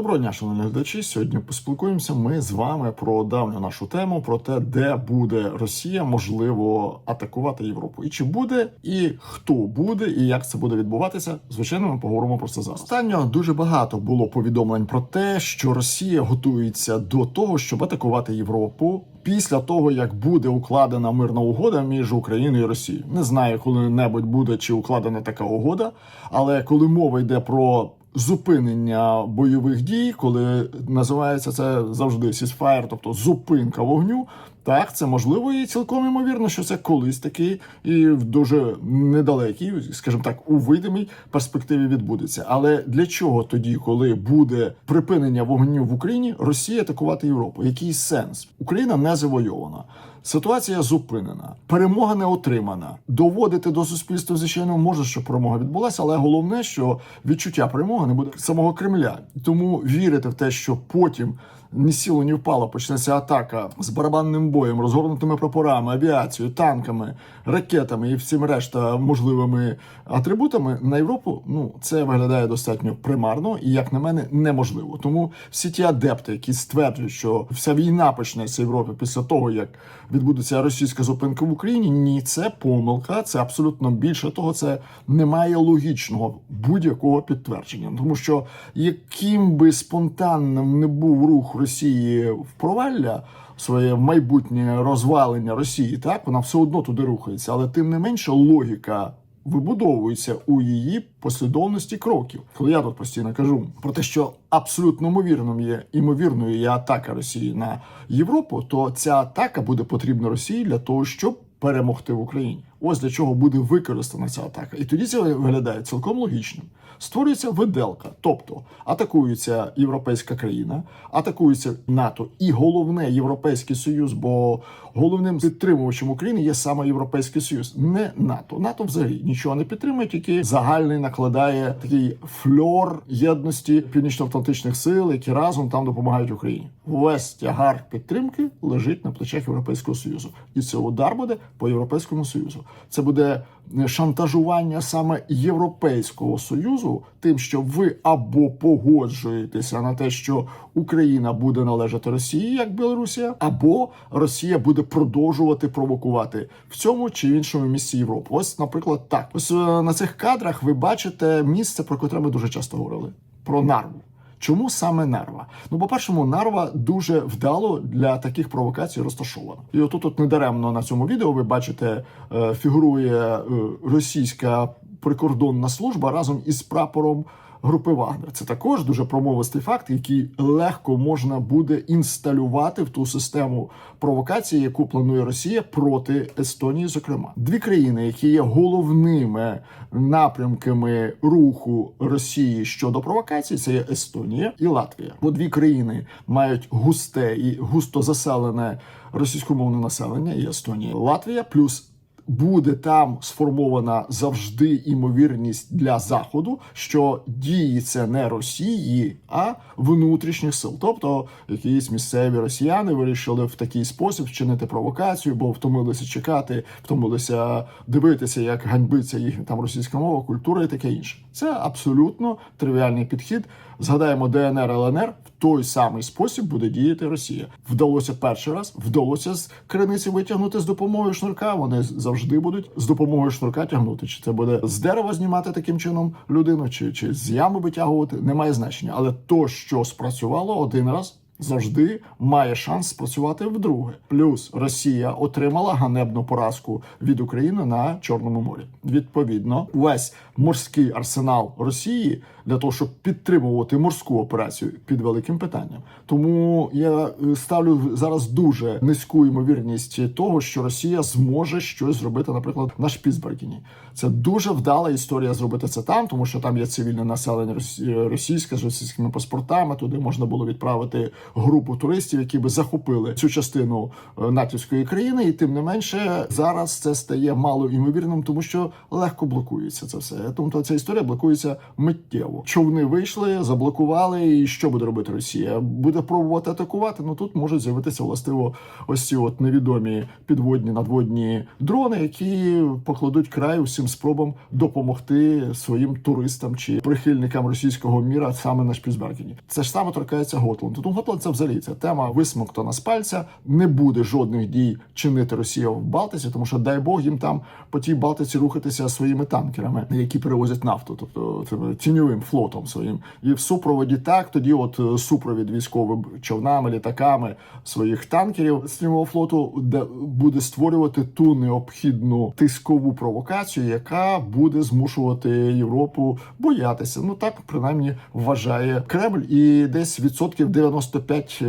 Доброго дня, шановні глядачі. Сьогодні поспілкуємося ми з вами про давню нашу тему, про те, де буде Росія можливо атакувати Європу, і чи буде, і хто буде, і як це буде відбуватися. Звичайно, ми поговоримо про це зараз. Останньо дуже багато було повідомлень про те, що Росія готується до того, щоб атакувати Європу. Після того як буде укладена мирна угода між Україною і Росією, не знаю, коли-небудь буде чи укладена така угода, але коли мова йде про зупинення бойових дій, коли називається це завжди сісфаєр, тобто зупинка вогню. Так, це можливо і цілком ймовірно, що це колись таки і в дуже недалекій, скажімо так, у видимій перспективі відбудеться. Але для чого тоді, коли буде припинення вогню в Україні, Росія атакувати Європу? Який сенс? Україна не завойована. Ситуація зупинена, перемога не отримана. Доводити до суспільства, звичайно, може, що перемога відбулася, але головне, що відчуття перемоги не буде самого Кремля. Тому вірити в те, що потім ні сіло, ні впало почнеться атака з барабанним боєм, розгорнутими прапорами, авіацією, танками, ракетами і всім решта можливими атрибутами на Європу. Ну це виглядає достатньо примарно і, як на мене, неможливо. Тому всі ті адепти, які стверджують, що вся війна почнеться в Європі після того, як відбудеться російська зупинка в Україні. Ні, це помилка. Це абсолютно більше того. Це немає логічного будь-якого підтвердження, тому що яким би спонтанним не був рух Росії в провалля. Своє майбутнє розвалення Росії, так вона все одно туди рухається, але тим не менше логіка вибудовується у її послідовності кроків. Коли я тут постійно кажу про те, що абсолютно ймовірним є імовірною є атака Росії на Європу, то ця атака буде потрібна Росії для того, щоб перемогти в Україні. Ось для чого буде використана ця атака, і тоді це виглядає цілком логічним. Створюється виделка, тобто атакується європейська країна, атакується НАТО і головне Європейський Союз, бо головним підтримувачем України є саме Європейський Союз, не НАТО. НАТО взагалі нічого не підтримує, тільки загальний накладає такий фльор єдності північно-атлантичних сил, які разом там допомагають Україні. Весь тягар підтримки лежить на плечах Європейського Союзу, і це удар буде по європейському союзу. Це буде шантажування саме Європейського союзу, тим, що ви або погоджуєтеся на те, що Україна буде належати Росії як Білорусія, або Росія буде продовжувати провокувати в цьому чи іншому місці Європи. Ось, наприклад, так. Ось е, на цих кадрах ви бачите місце, про котре ми дуже часто говорили: про нарву. Чому саме нарва? Ну, по-першому, нарва дуже вдало для таких провокацій розташована. І отут от недаремно на цьому відео ви бачите, е, фігурує е, російська прикордонна служба разом із прапором. Групи Вагнер це також дуже промовистий факт, який легко можна буде інсталювати в ту систему провокації, яку планує Росія проти Естонії. Зокрема, дві країни, які є головними напрямками руху Росії щодо провокацій, це є Естонія і Латвія. Бо дві країни мають густе і густо заселене російськомовне населення. І Естонія, Латвія, плюс буде там сформована завжди імовірність для заходу, що дії це не Росії, а внутрішніх сил. Тобто якісь місцеві росіяни вирішили в такий спосіб вчинити провокацію, бо втомилися чекати, втомилися дивитися, як ганьбиться їхня там російська мова, культура і таке інше. Це абсолютно тривіальний підхід. Згадаємо ДНР ЛНР той самий спосіб буде діяти Росія. Вдалося перший раз, вдалося з криниці витягнути з допомогою шнурка. Вони завжди будуть з допомогою шнурка тягнути. Чи це буде з дерева знімати таким чином людину, чи, чи з ями витягувати, немає значення. Але то, що спрацювало один раз. Завжди має шанс спрацювати вдруге. Плюс Росія отримала ганебну поразку від України на Чорному морі. Відповідно, весь морський арсенал Росії для того, щоб підтримувати морську операцію під великим питанням. Тому я е, ставлю зараз дуже низьку ймовірність того, що Росія зможе щось зробити, наприклад, на Шпіцбергені. Це дуже вдала історія зробити це там, тому що там є цивільне населення російське з російськими паспортами. Туди можна було відправити групу туристів, які би захопили цю частину е, натівської країни, і тим не менше зараз це стає мало імовірним, тому що легко блокується це все. Тобто ця історія блокується миттєво. Човни вийшли, заблокували. І що буде робити Росія? Буде пробувати атакувати. Ну тут можуть з'явитися властиво ось ці от невідомі підводні надводні дрони, які покладуть край усім спробам допомогти своїм туристам чи прихильникам російського міра саме на Шпіцбергені. Це ж саме торкається Готланду. Тому Готланд це взагалі ця тема висмоктана з пальця. Не буде жодних дій чинити Росія в Балтиці, тому що дай Бог їм там по тій Балтиці рухатися своїми танкерами, які перевозять нафту, тобто цим тіньовим флотом своїм. І в супроводі так тоді, от е, супровід військовим човнами, літаками своїх танкерів з тіньового флоту, де буде створювати ту необхідну тискову провокацію, яка буде змушувати Європу боятися. Ну так принаймні вважає Кремль, і десь відсотків 95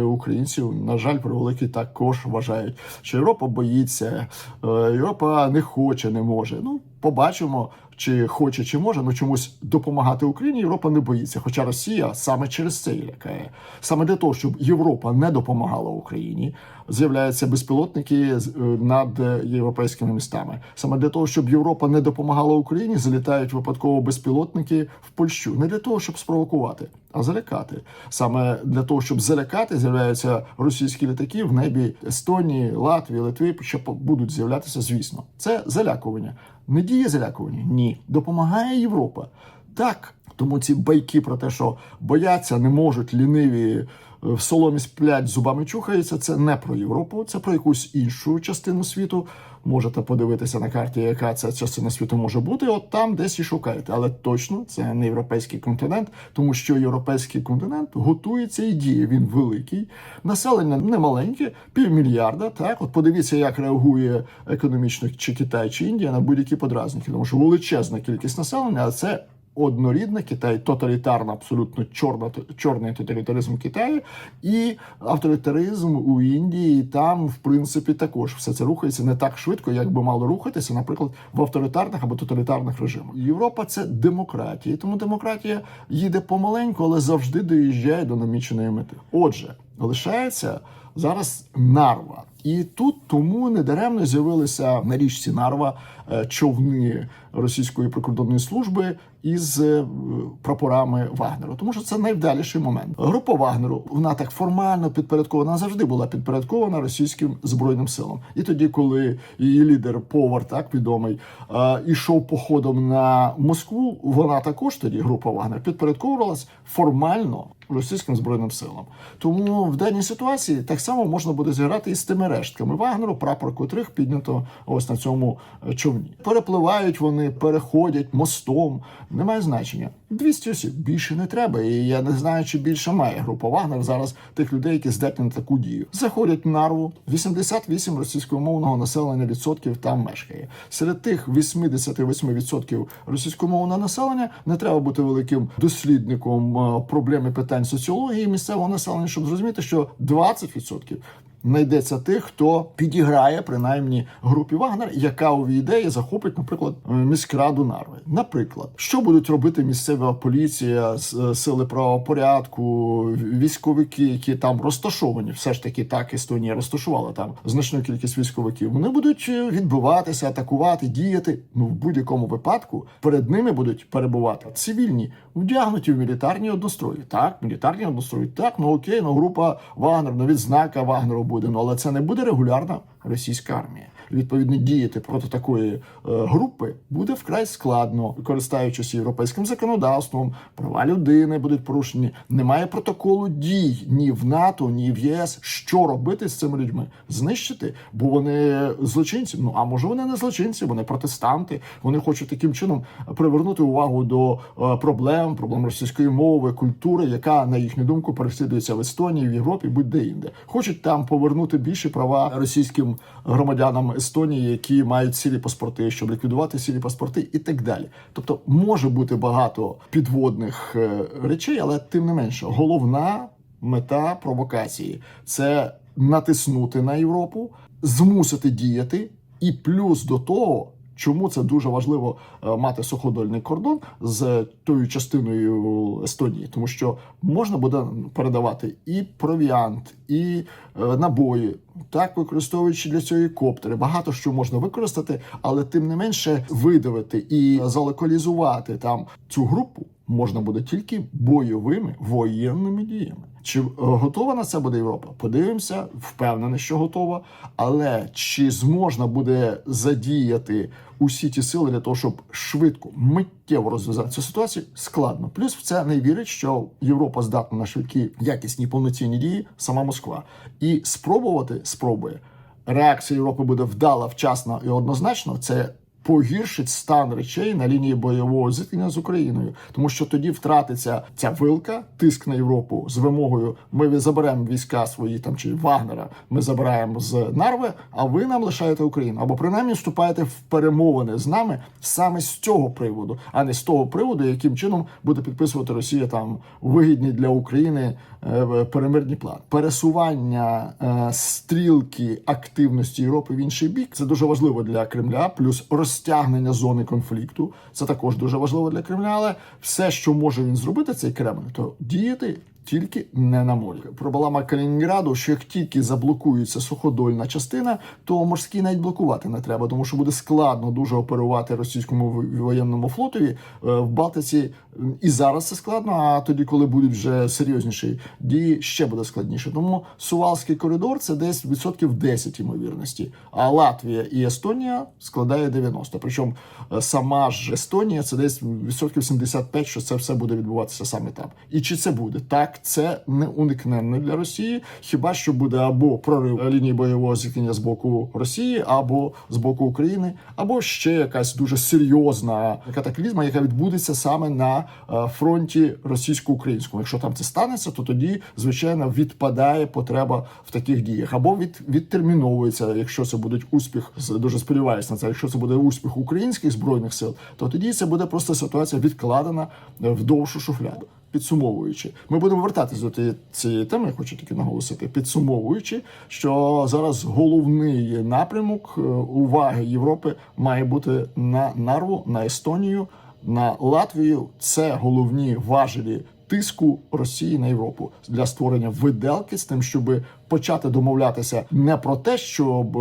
українців, на жаль, превеликий також вважають, що Європа боїться, е, Європа не хоче, не може. Ну побачимо. Чи хоче, чи може, ну чомусь допомагати Україні Європа не боїться. Хоча Росія саме через це лякає. Саме для того, щоб Європа не допомагала Україні, з'являються безпілотники е, над європейськими містами. Саме для того, щоб Європа не допомагала Україні, залітають випадково безпілотники в Польщу. Не для того, щоб спровокувати, а залякати. Саме для того, щоб залякати, з'являються російські літаки в небі Естонії, Латвії, Литви, що будуть з'являтися, звісно. Це залякування. Не діє залякування? Ні. Допомагає Європа. Так. Тому ці байки про те, що бояться, не можуть, ліниві в соломі сплять, зубами чухаються, це не про Європу, це про якусь іншу частину світу. Можете подивитися на карті, яка ця частина світу може бути. От там десь і шукаєте. Але точно це не європейський континент, тому що європейський континент готується і діє. Він великий, населення не маленьке, півмільярда. Так, от подивіться, як реагує економічно чи Китай, чи Індія на будь-які подразники, тому що величезна кількість населення, а це. Однорідна Китай, тоталітарна, абсолютно чорна чорний тоталітаризм Китаю і авторитаризм у Індії. Там, в принципі, також все це рухається не так швидко, як би мало рухатися, наприклад, в авторитарних або тоталітарних режимах. Європа це демократія, тому демократія їде помаленьку, але завжди доїжджає до наміченої мети. Отже, лишається зараз нарва. І тут тому недаремно з'явилися на річці Нарва е, човни російської прикордонної служби із е, прапорами Вагнеру, тому що це найвдаліший момент. Група Вагнеру вона так формально підпорядкована завжди була підпорядкована російським збройним силам. І тоді, коли її лідер Повар, так відомий, е, ішов походом на Москву, вона також тоді група Вагнер підпорядковувалась формально російським збройним силам. Тому в даній ситуації так само можна буде зіграти і з тими рештками Вагнеру, прапор котрих піднято ось на цьому човні. Перепливають вони, переходять мостом. Немає значення. 200 осіб більше не треба. І я не знаю, чи більше має група Вагнер зараз тих людей, які здатні на таку дію. Заходять нарву. 88 російськомовного населення відсотків там мешкає. Серед тих 88% російськомовного населення не треба бути великим дослідником е, проблем і питань соціології місцевого населення, щоб зрозуміти, що 20% знайдеться тих, хто підіграє принаймні групі Вагнер, яка увійде і захопить, наприклад, е, міськраду Нарви. Наприклад, що будуть робити місцева поліція, е, сили правопорядку, військовики, які там розташовані, все ж таки так Естонія розташувала там значну кількість військовиків. Вони будуть е, відбиватися, атакувати, діяти. Ну в будь-якому випадку перед ними будуть перебувати цивільні, вдягнуті в мілітарні однострої. Так, мілітарні однострої. Так, ну окей, ну група Вагнер, ну відзнака Вагнеру буде. Ну але це не буде регулярна російська армія. Відповідно, діяти проти такої е, групи буде вкрай складно, користуючись європейським законодавством, права людини будуть порушені. Немає протоколу дій ні в НАТО, ні в ЄС. Що робити з цими людьми? Знищити, бо вони злочинці. Ну а може вони не злочинці, вони протестанти. Вони хочуть таким чином привернути увагу до е, проблем, проблем російської мови, культури, яка на їхню думку переслідується в Естонії, в Європі, будь-де інде. Хочуть там повернути більше права російським громадянам Естонії, які мають сірі паспорти, щоб ліквідувати сірі паспорти, і так далі. Тобто може бути багато підводних е, речей, але тим не менше, головна мета провокації це натиснути на Європу, змусити діяти, і плюс до того. Чому це дуже важливо е, мати суходольний кордон з тою частиною Естонії? Тому що можна буде передавати і провіант, і е, набої, так використовуючи для цього і коптери. Багато що можна використати, але тим не менше видавити і залокалізувати там цю групу можна буде тільки бойовими воєнними діями. Чи е, готова на це буде Європа? Подивимося, впевнений, що готова. Але чи зможна буде задіяти усі ті сили для того, щоб швидко, миттєво розв'язати цю ситуацію? Складно. Плюс в це не вірить, що Європа здатна на швидкі, якісні повноцінні дії, сама Москва. І спробувати спробує. Реакція Європи буде вдала, вчасно і однозначно. Це погіршить стан речей на лінії бойового зіткнення з Україною, тому що тоді втратиться ця вилка, тиск на Європу з вимогою: ми заберемо війська свої там чи Вагнера, ми забираємо з Нарви, а ви нам лишаєте Україну або принаймні вступаєте в перемовини з нами саме з цього приводу, а не з того приводу, яким чином буде підписувати Росія там вигідні для України е, перемирні плани. Пересування е, стрілки активності Європи в інший бік це дуже важливо для Кремля, плюс розтягнення зони конфлікту. Це також дуже важливо для Кремля. Але все, що може він зробити, цей Кремль, то діяти. Тільки не на морі. Проблема Калінінграду, що як тільки заблокується суходольна частина, то морський навіть блокувати не треба, тому що буде складно дуже оперувати російському воєнному флотові е, в Балтиці. І зараз це складно. А тоді, коли будуть вже серйозніші дії, ще буде складніше. Тому Сувалський коридор це десь відсотків 10 ймовірності. А Латвія і Естонія складає 90. Причому е, сама ж Естонія це десь відсотків 75, що це все буде відбуватися саме там. І чи це буде так? Це не уникненно для Росії. Хіба що буде або прорив лінії бойового зіткнення з боку Росії, або з боку України, або ще якась дуже серйозна катаклізма, яка відбудеться саме на е, фронті російсько-українському. Якщо там це станеться, то тоді звичайно відпадає потреба в таких діях, або від відтерміновується, якщо це буде успіх, дуже сподіваюся на це. Якщо це буде успіх українських збройних сил, то тоді це буде просто ситуація відкладена в довшу шуфляду. Підсумовуючи, ми будемо вертатися до цієї теми. Я хочу тільки наголосити. Підсумовуючи, що зараз головний напрямок е, уваги Європи має бути на Нарву, на Естонію, на Латвію. Це головні важелі тиску Росії на Європу для створення виделки з тим, щоб почати домовлятися не про те, щоб е,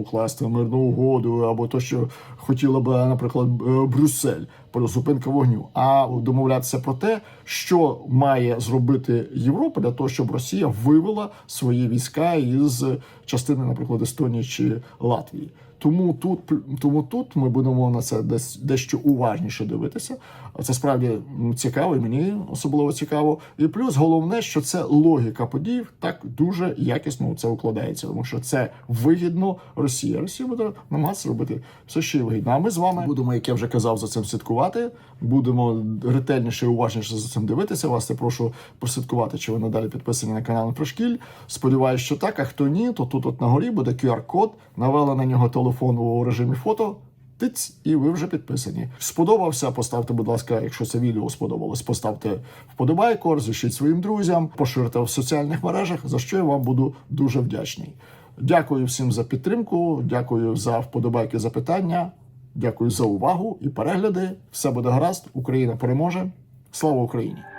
укласти мирну угоду, або то, що хотіла б, наприклад, е, Брюссель про зупинку вогню, а домовлятися про те, що має зробити Європа для того, щоб Росія вивела свої війська із частини, наприклад, Естонії чи Латвії. Тому тут, тому тут ми будемо на це десь дещо уважніше дивитися. Це справді цікаво, і мені особливо цікаво. І плюс головне, що це логіка подій так дуже якісно це укладається, тому що це вигідно Росії. Росія буде намагатися робити все ще вигідно. А ми з вами будемо, як я вже казав, за цим слідкувати. Будемо ретельніше і уважніше за цим дивитися. Вас я прошу прослідкувати, чи ви надалі підписані на канал Прошкіль. Сподіваюсь, що так. А хто ні, то тут от на горі буде QR-код, навели на нього телефон у режимі фото. Тиць, і ви вже підписані. Сподобався? Поставте, будь ласка, якщо це відео сподобалось, поставте вподобайку, розрішіть своїм друзям, поширте в соціальних мережах, за що я вам буду дуже вдячний. Дякую всім за підтримку, дякую за вподобайки, запитання, дякую за увагу і перегляди. Все буде гаразд. Україна переможе. Слава Україні!